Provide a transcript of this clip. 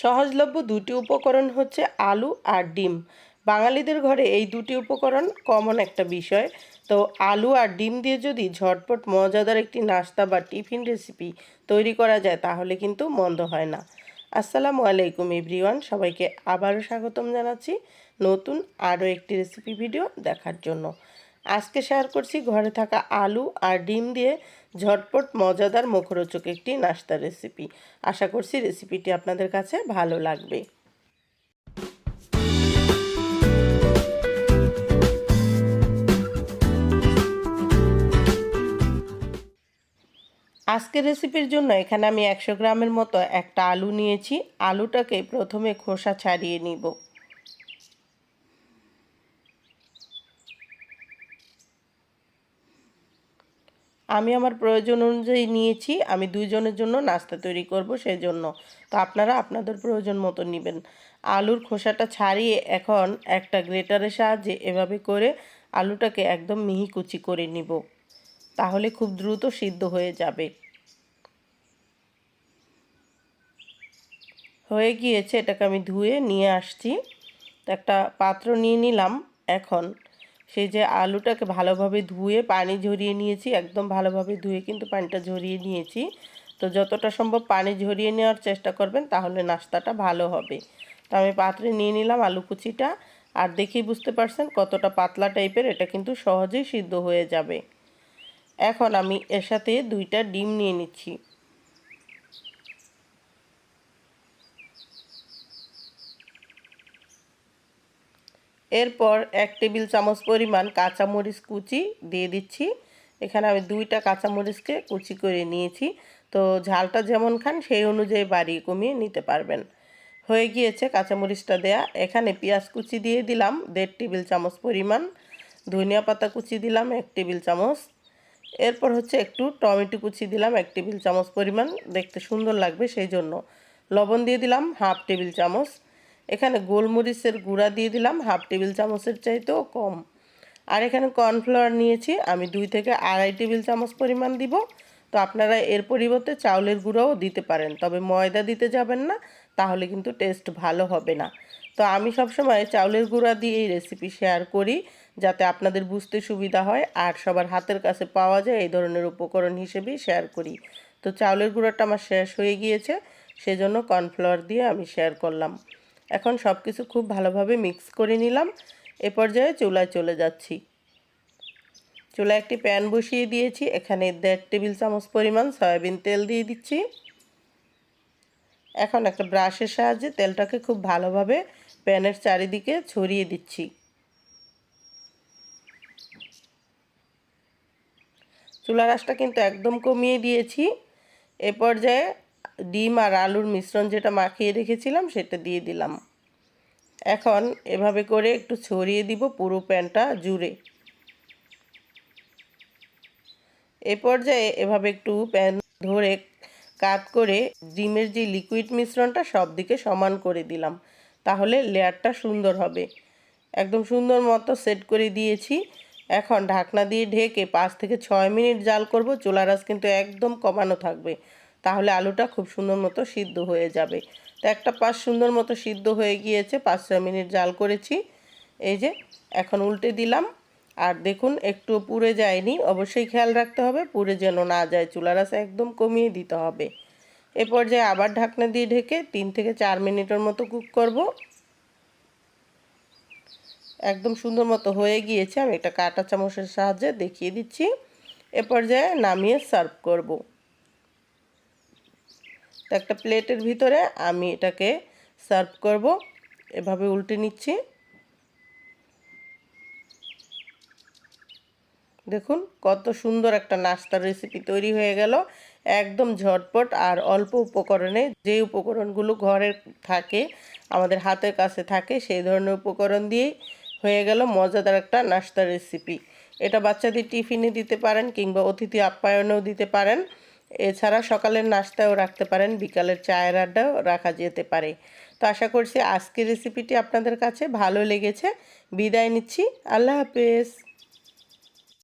সহজলভ্য দুটি উপকরণ হচ্ছে আলু আর ডিম। বাঙালিদের ঘরে এই দুটি উপকরণ কমন একটা বিষয়। তো আলু আর ডিম দিয়ে যদি ঝটপট মজাদার একটি নাস্তা বা টিফিন রেসিপি তৈরি করা যায়, তাহলে কিন্তু মন্দ হয় না। আসসালামু আলাইকুম এভরিওয়ান, সবাইকে আবারও স্বাগতম জানাচ্ছি নতুন আরও একটি রেসিপি ভিডিও দেখার জন্য। আজকে শেয়ার করছি ঘরে থাকা আলু আর ডিম দিয়ে ঝটপট মজাদার মুখরোচক একটি নাস্তার রেসিপি আশা করছি রেসিপিটি আপনাদের কাছে ভালো লাগবে। আজকের রেসিপির জন্য এখানে আমি একশো গ্রামের মতো একটা আলু নিয়েছি। আলুটাকে প্রথমে খোসা ছাড়িয়ে নিব। আমি আমার প্রয়োজন অনুযায়ী নিয়েছি, আমি দুইজনের জন্য নাস্তা তৈরি করব সেই জন্য তো আপনারা আপনাদের প্রয়োজন মতো নেবেন। আলুর খোসাটা ছাড়িয়ে এখন একটা গ্রেটারের সাহায্যে এভাবে করে আলুটাকে একদম মিহি কুচি করে নিব। তাহলে খুব দ্রুত সিদ্ধ হয়ে যাবে। হয়ে গিয়েছে, এটাকে আমি ধুয়ে নিয়ে আসছি। একটা পাত্র নিয়ে নিলাম এখন। সেই যে আলুটাকে ভালোভাবে ধুয়ে পানি ঝরিয়ে নিয়েছি, একদম ভালোভাবে ধুয়ে কিন্তু পানিটা ঝরিয়ে নিয়েছি। তো যতটা সম্ভব পানি ঝরিয়ে নেওয়ার চেষ্টা করবেন, তাহলে নাস্তাটা ভালো হবে। তো আমি পাত্রে নিয়ে নিলাম আলু কুচিটা, আর দেখেই বুঝতে পারছেন কতটা পাতলা টাইপের, এটা কিন্তু সহজেই সিদ্ধ হয়ে যাবে। এখন আমি এর সাথে দুইটা ডিম নিয়ে নিচ্ছি। এরপর এক টেবিল চামচ পরিমাণ কাঁচামরিচ কুচি দিয়ে দিচ্ছি। এখানে আমি দুইটা কাঁচামরিচকে কুচি করে নিয়েছি। তো ঝালটা যেমন খান, সেই অনুযায়ী বাড়িয়ে কমিয়ে নিতে পারবেন। হয়ে গিয়েছে কাঁচামরিচটা দেয়া। এখানে পেঁয়াজ কুচি দিয়ে দিলাম, দেড় টেবিল চামচ পরিমাণ। ধনিয়া পাতা কুচি দিলাম, এক টেবিল চামচ। এরপর হচ্ছে একটু টমেটো কুচি দিলাম, এক টেবিল চামচ পরিমাণ। দেখতে সুন্দর লাগবে সেই জন্য। লবণ দিয়ে দিলাম, হাফ টেবিল চামচ। এখানে গোলমরিচের গুঁড়া দিয়ে দিলাম, হাফ টেবিল চামচের চাইতেও কম। আর এখানে কর্নফ্লাওয়ার নিয়েছি, আমি দুই থেকে আড়াই টেবিল চামচ পরিমাণ দিব। তো আপনারা এর পরিবর্তে চাউলের গুঁড়াও দিতে পারেন, তবে ময়দা দিতে যাবেন না, তাহলে কিন্তু টেস্ট ভালো হবে না। তো আমি সবসময় চাউলের গুঁড়া দিয়ে এই রেসিপি শেয়ার করি, যাতে আপনাদের বুঝতে সুবিধা হয়, আর সবার হাতের কাছে পাওয়া যায় এই ধরনের উপকরণ হিসেবেই শেয়ার করি। তো চাউলের গুঁড়োটা আমার শেষ হয়ে গিয়েছে, সেজন্য কর্নফ্লাওয়ার দিয়ে আমি শেয়ার করলাম। এখন সব কিছু খুব ভালোভাবে মিক্স করে নিলাম। এ পর্যায়ে চুলায় চলে যাচ্ছি। চুলায় একটি প্যান বসিয়ে দিয়েছি। এখানে দেড় টেবিল চামচ পরিমাণ সয়াবিন তেল দিয়ে দিচ্ছি। এখন একটা ব্রাশের সাহায্যে তেলটাকে খুব ভালোভাবে প্যানের চারিদিকে ছড়িয়ে দিচ্ছি। চুলা রাসটা কিন্তু একদম কমিয়ে দিয়েছি। এ পর্যায়ে ডিম আর আলুর মিশ্রণ যেটা মাখিয়ে রেখেছিলাম, সেটা দিয়ে দিলাম। এখন এভাবে করে একটু ছড়িয়ে দিব পুরো প্যানটা জুড়ে। এ পর্যায়ে এভাবে একটু প্যান ধরে কাত করে ডিমের যে লিকুইড মিশ্রণটা সব দিকে সমান করে দিলাম। তাহলে লেয়ারটা সুন্দর হবে। একদম সুন্দর মতো সেট করে দিয়েছি। এখন ঢাকনা দিয়ে ঢেকে পাঁচ থেকে ছয় মিনিট জাল করব। চুলা রাস কিন্তু একদম কমানো থাকবে। তাহলে আলুটা খুব সুন্দর মতো সিদ্ধ হয়ে যাবে। তো একটা পাশ সুন্দর মতো সিদ্ধ হয়ে গিয়েছে, পাঁচ ছয় মিনিট জাল করেছি। এই যে, এখন উল্টে দিলাম। আর দেখুন, একটু পুড়ে যায়নি। অবশ্যই খেয়াল রাখতে হবে, পুড়ে যেন না যায়। চুলা রাস একদম কমিয়ে দিতে হবে। এ পর্যায়ে আবার ঢাকনা দিয়ে ঢেকে তিন থেকে চার মিনিটের মতো কুক করব। একদম সুন্দর মতো হয়ে গিয়েছে। আমি একটা কাটা চামচের সাহায্যে দেখিয়ে দিচ্ছি। এ পর্যায়ে নামিয়ে সার্ভ করব। তো একটা প্লেটের ভিতরে আমি এটাকে সার্ভ করব। এভাবে উল্টে নিচ্ছি। দেখুন কত সুন্দর একটা নাস্তার রেসিপি তৈরি হয়ে গেল। একদম ঝটপট আর অল্প উপকরণে যে উপকরণগুলো ঘরে থাকে, আমাদের হাতের কাছে থাকে, সেই ধরনের উপকরণ দিয়েই হয়ে গেল মজাদার একটা নাস্তার রেসিপি এটা বাচ্চাদের টিফিনে দিতে পারেন কিংবা অতিথি আপ্যায়নেও দিতে পারেন। এছাড়া সকালের নাস্তাও রাখতে পারেন, বিকালের চায়ের আড্ডাও রাখা যেতে পারে। তো আশা করছি আজকের রেসিপিটি আপনাদের কাছে ভালো লেগেছে। বিদায় নিচ্ছি। আল্লাহ হাফেজ।